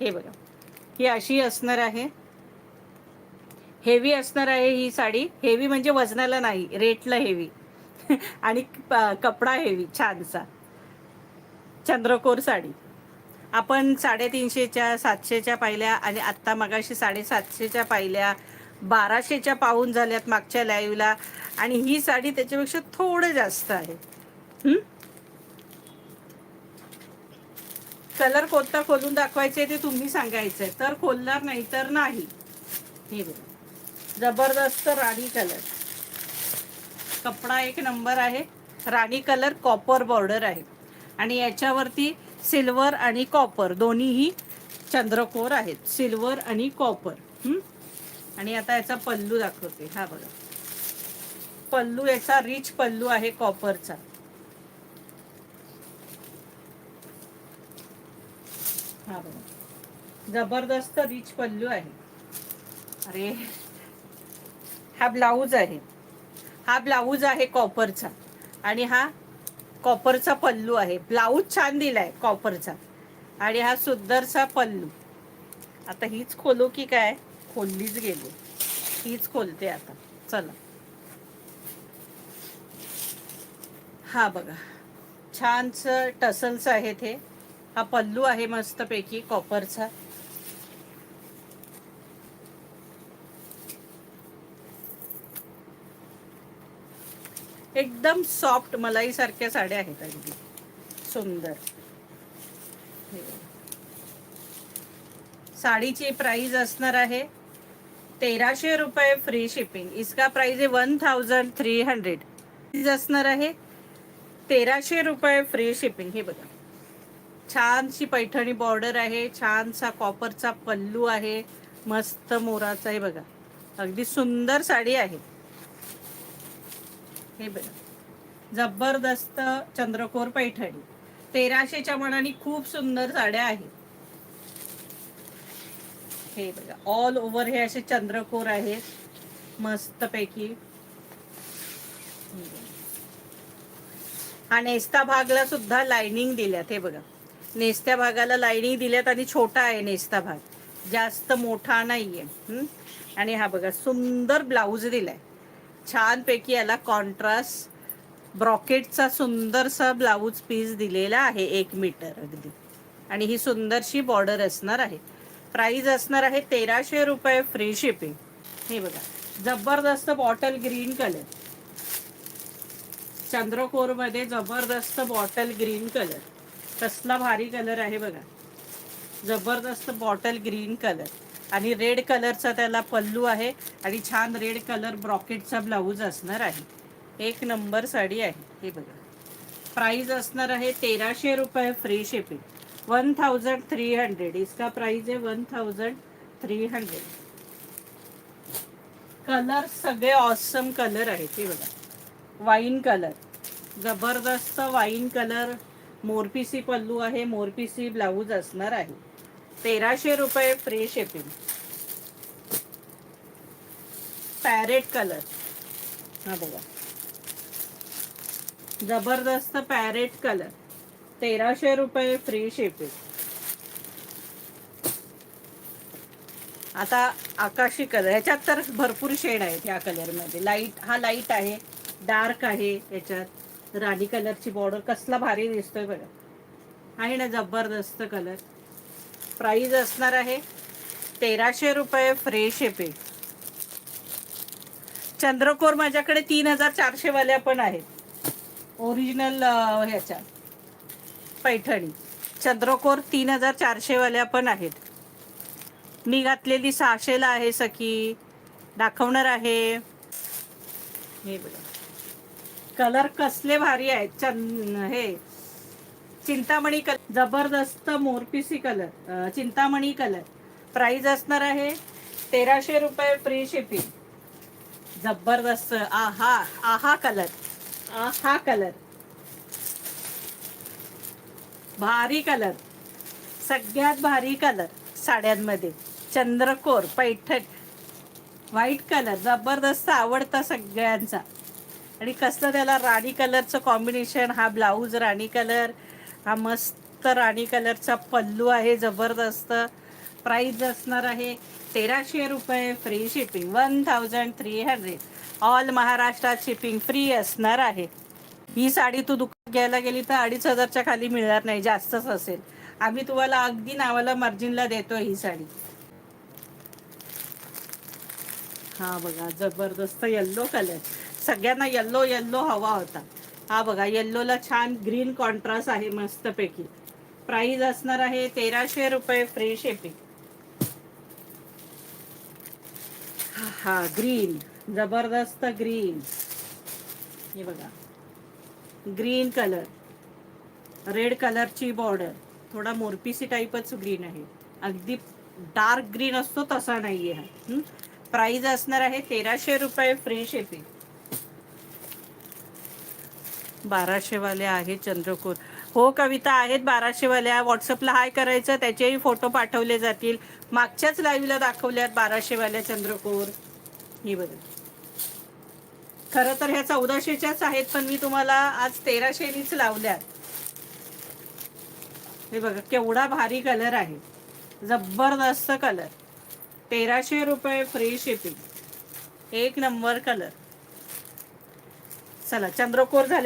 हे बघा. ही अशी असणार आहे. हेवी असणार आहे ही साडी. हेवी म्हणजे वजनाला नाही रेटला हेवी आणि प- कपडा हेवी छानसा. चंद्रकोर साडी. आपण साडेतीनशेच्या सातशेच्या पाहिल्या आणि आत्ता मगाशी साडेसातशेच्या पाहिल्या. बाराशेच्या पाहून झाल्यात मागच्या लाईव्हला आणि ही साडी त्याच्यापेक्षा थोडं जास्त आहे हं? कलर कोणता खोलून दाखवायचे ते तुम्ही सांगायचंय. तर खोलणार नाही तर नाही. हे बघा. जबरदस्त राणी कलर. कपडा एक नंबर आहे. राणी कलर कॉपर बॉर्डर आहे. आणि याच्यावरती सिल्वर आणि कॉपर दोन्हीही चंद्रकोर आहेत. सिल्वर आणि कॉपर आणि आता याचा पल्लू दाखवते. हा बघा. पल्लू याचा रिच पल्लू आहे कॉपरचा हा बघा. जबरदस्त रिच पल्लू आहे. अरे हा ब्लाऊज आहे. हा ब्लाऊज आहे कॉपरचा आणि हा कॉपरचा पल्लू आहे. ब्लाऊज छान दिलाय कॉपरचा आणि हा सुंदरसा पल्लू. आता हीच खोलू की काय? खोललीच गेली. हीच खोलते आता. चला. हा बघा. छानच टसल्स आहेत हे. हा पल्लू आहे मस्तपैकी कॉपरचा. एकदम सॉफ्ट मलाई सारख्या साड्या आहेत अगदी. सुंदर. साडीची प्राइस असणार आहे तेराशे रुपये फ्री शिपिंग. इसका प्राइस आहे वन थाउजंड थ्री हंड्रेड. असणार आहे तेराशे रुपये फ्री शिपिंग. हे बघा. छानशी पैठणी बॉर्डर आहे छानसा कॉपरचा पल्लू आहे मस्त मोराचा आहे बघा. अगदी सुंदर साडी आहे. हे बघा. जबरदस्त चंद्रकोर पैठणी. तेराशेच्या मनाने खूप सुंदर साड्या आहेत. हे बघा. ऑल ओव्हर हे असे चंद्रकोर आहेत. मस्तपैकी. पैकी हा नेस्ता भागला सुद्धा लाइनिंग दिल्यात हे बघा. नेस्त्या भागाला लाईनिंग दिल्यात आणि छोटा आहे नेस्ता भाग. जास्त मोठा नाही आहे आणि हा बघा सुंदर ब्लाऊज दिलाय. छानपैकी याला कॉन्ट्रास्ट ब्रॉकेटचा सुंदरसा ब्लाऊज पीस दिलेला आहे एक मीटर अगदी. आणि ही सुंदरशी बॉर्डर असणार आहे. प्राईज असणार आहे तेराशे रुपये फ्री शिपिंग हे बघा जबरदस्त बॉटल ग्रीन कलर चंद्रकोरमध्ये जबरदस्त बॉटल ग्रीन कलर कसला भारी कलर आहे बघा. जबरदस्त बॉटल ग्रीन कलर. आणि रेड कलरचा त्याला पल्लू आहे आणि छान रेड कलर ब्रॉकेटचा ब्लाऊज असणार आहे. एक नंबर साडी आहे. हे बघा. प्राईज असणार आहे तेराशे रुपये free shipping. One thousand three hundred. इसका प्राईज आहे one thousand three hundred. Colour सगळे ऑसम कलर आहेत. हे बघा. Wine colour. जबरदस्त वाईन कलर. मोरपिसी पल्लू आहे मोरपिसी ब्लाऊज असणार आहे. तेराशे रुपये फ्री शिपिंग पॅरेट कलर हा बघा. जबरदस्त पॅरेट कलर तेराशे रुपये फ्री शिपिंग आता आकाशी कलर ह्याच्यात तर भरपूर शेड आहेत ह्या कलरमध्ये लाइट हा लाइट आहे डार्क आहे याच्यात. राणी कलरची बॉर्डर कसला भारी दिसतोय बघा. आहे ना जबरदस्त कलर प्राईज असणार आहे तेराशे रुपये फ्री शिपिंग चंद्रकोर माझ्याकडे तीन हजार चारशे वाल्या पण आहेत. ओरिजिनल ह्याच्या. पैठणी. चंद्रकोर तीन हजार चारशे वाल्या पण आहेत. मी घातलेली सहाशेला आहे सखी. दाखवणार आहे. हे बघा. कलर कसले भारी आहेत. चंद हे. चिंतामणी कलर जबरदस्त मोरपिसी कलर चिंतामणी कलर. प्राइस असणार आहे तेराशे रुपये फ्री शिपिंग जबरदस्त आहा आहा कलर. आहा कलर. भारी कलर. सगळ्यात भारी कलर साड्यांमध्ये. चंद्रकोर पैठण. व्हाईट कलर जबरदस्त आवडता सगळ्यांचा. आणि कसलं त्याला राणी कलरचं कॉम्बिनेशन हा ब्लाऊज राणी कलर हा मस्त राणी कलरचा पल्लू आहे जबरदस्त. प्राईज असणार आहे तेराशे रुपये free shipping one thousand three hundred all महाराष्ट्रात शिपिंग फ्री असणार आहे. ही साडी तू दुकान घ्यायला गेली तर अडीच हजारच्या खाली मिळणार नाही जास्तच असेल. आम्ही तुम्हाला अगदी नावाला मार्जिनला देतो ही साडी. हा बघा जबरदस्त येल्लो कलर सगळ्यांना येल्लो येल्लो हवा होता. हा बघा येल्लोला छान ग्रीन कॉन्ट्रास्ट आहे मस्तपैकी. प्राइस असणार आहे तेराशे रुपये फ्री शिपिंग हा ग्रीन जबरदस्त ग्रीन हे बघा. ग्रीन कलर रेड कलरची बॉर्डर थोडा मोरपीसी टाईपच ग्रीन आहे. अगदी डार्क ग्रीन असतो तसा नाही हा. प्राइस असणार आहे तेराशे रुपये फ्री शिपिंग बाराशे वाले आहेत चंद्रकोर. हो कविता आहेत बाराशेवाल्या व्हॉट्सअपला हाय करायचं त्याचेही फोटो पाठवले जातील. मागच्याच लाईव्हला दाखवल्यात बाराशे वाल्या चंद्रकोर. ही बघा. खरं तर ह्या चौदाशेच्याच आहेत पण मी तुम्हाला आज तेराशेनीच लावल्यात. हे बघा केवढा भारी कलर आहे. जबरदस्त कलर तेराशे रुपये फ्री शिपिंग एक नंबर कलर चला चंद्रकोर झाल्या